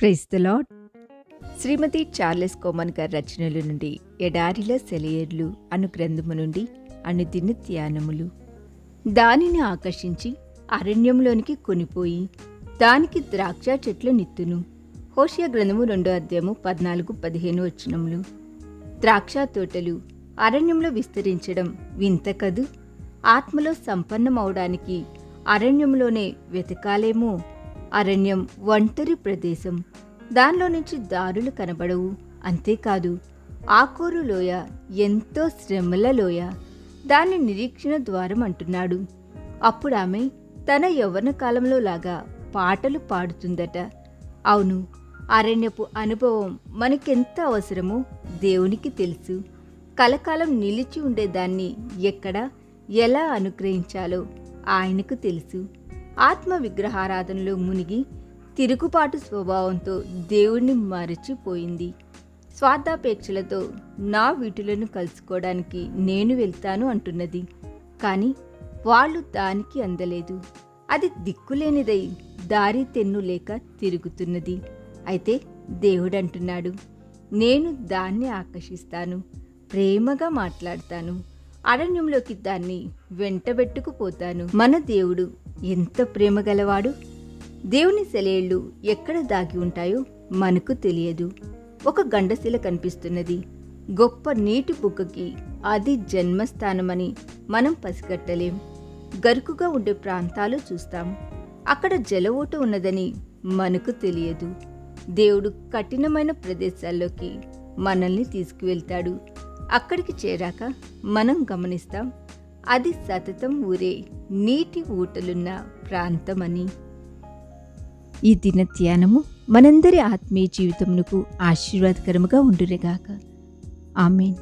Praise the Lord Shrimati Charles Cowman గారి రచనల నుండి ఎడారిలో సెలయర్లు అను గ్రంథము నుండి అనుదిన ధ్యానములు. దానిని ఆకర్షించి అరణ్యంలోనికి కొనిపోయి దానికి ద్రాక్ష చెట్లు నిత్తును. హోషియా గ్రంథము రెండో అధ్యాయము పద్నాలుగు పదిహేను వచ్చినములు ద్రాక్ష తోటలు అరణ్యంలో విస్తరించడం వింత కదు? ఆత్మలో సంపన్నమవడానికి అరణ్యంలోనే వెతకాలేమో? అరణ్యం ఒంటరి ప్రదేశం. దానిలో నుంచి దారులు కనబడవు. అంతేకాదు ఆకూరు లోయ ఎంతో శ్రమల లోయ. దాన్ని నిరీక్షణ ద్వారం అంటున్నాడు. అప్పుడు ఆమె తన యవ్వన కాలంలో లాగా పాటలు పాడుతుందట. అవును అరణ్యపు అనుభవం మనకెంత అవసరమో దేవునికి తెలుసు. కలకాలం నిలిచి ఉండేదాన్ని ఎక్కడ ఎలా అనుగ్రహించాలో ఆయనకు తెలుసు. ఆత్మ విగ్రహారాధనలో మునిగి తిరుగుబాటు స్వభావంతో దేవుణ్ణి మరచిపోయింది. స్వార్థాపేక్షలతో నా వీటులను కలుసుకోవడానికి నేను వెళ్తాను అంటున్నది. కానీ వాళ్ళు దానికి అందలేదు. అది దిక్కులేనిదై దారి తెన్ను లేక తిరుగుతున్నది. అయితే దేవుడంటున్నాడు నేను దాన్ని ఆకర్షిస్తాను ప్రేమగా మాట్లాడతాను అరణ్యంలోకి దాన్ని వెంటబెట్టుకుపోతాను. మన దేవుడు ఎంత ప్రేమ గలవాడు? దేవుని సెలయేళ్ళు ఎక్కడ దాగి ఉంటాయో మనకు తెలియదు. ఒక గండశిల కనిపిస్తున్నది. గొప్ప నీటి బుగ్గకి అది జన్మస్థానమని మనం పసిగట్టలేం. గరుకుగా ఉండే ప్రాంతాలు చూస్తాం. అక్కడ జలఓట ఉన్నదని మనకు తెలియదు. దేవుడు కఠినమైన ప్రదేశాల్లోకి మనల్ని తీసుకువెళ్తాడు. అక్కడికి చేరాక మనం గమనిస్తాం అది సతతం ఊరే నీటి ఊటలున్న ప్రాంతమని. ఈ దిన ధ్యానము మనందరి ఆత్మీయ జీవితమునకు ఆశీర్వాదకరముగా ఉండురేగాక ఆమెన్.